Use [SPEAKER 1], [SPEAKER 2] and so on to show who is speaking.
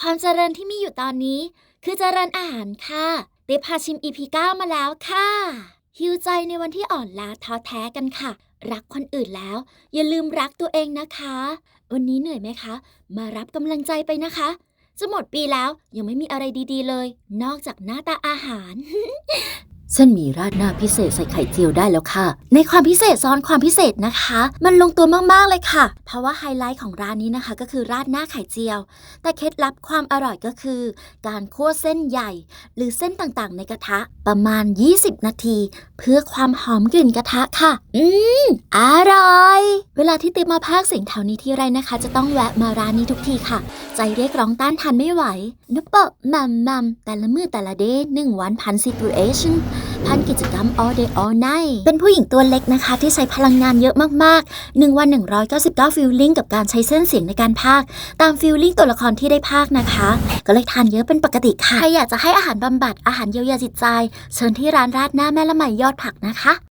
[SPEAKER 1] ความเจริญที่มีอยู่ตอนนี้ คือเจริญอาหารค่ะเดพาชิมอีพีเก้ามาแล้วค่ะฮิวใจในวันที่อ่อนล้าท้อแท้กันค่ะ รักคนอื่นแล้ว อย่าลืมรักตัวเองนะคะ วันนี้เหนื่อยไหมคะ มารับกำลังใจไปนะคะ จะหมดปีแล้วยังไม่มีอะไรดีๆเลย นอกจากหน้าตาอาหาร เส้นหมี่ราดหน้าพิเศษใส่ไข่เจียวได้แล้วค่ะ ในความพิเศษซ้อนความพิเศษนะคะ มันลงตัวมากๆเลยค่ะ เพราะว่าไฮไลท์ของร้านนี้นะคะ ก็คือราดหน้าไข่เจียว แต่เคล็ดลับความอร่อยก็คือ การคั่วเส้นใหญ่ หรือเส้นต่างๆ ในกระทะประมาณ 20 นาที เพื่อความหอมกลิ่นกระทะค่ะ อืมอร่อย เวลาที่ติ๊บมาภาคเสียงแถวนี้ที่ไรนะคะ จะต้องแวะมาร้านนี้ทุกทีค่ะ ใจเรียกร้องต้านทานไม่ไหวนุปเปะมัมมัมแต่ละมือแต่ละเดย์หนึ่งวันพัน situation พันกิจกรรม all day all night เป็นผู้หญิงตัวเล็กนะคะ ที่ใช้พลังงานเยอะมากๆ 1 วัน 199ฟิลลิ่งกับการใช้เส้นเสียงในการพากตามฟิลลิ่งตัวละครที่ได้พากนะคะ ก็เลยทานเยอะเป็นปกติค่ะ ใครอยากจะให้อาหารบำบัดอาหารเยียวยาจิตใจ เชิญที่ร้านราดหน้าแม่ละไมยอดผักนะคะ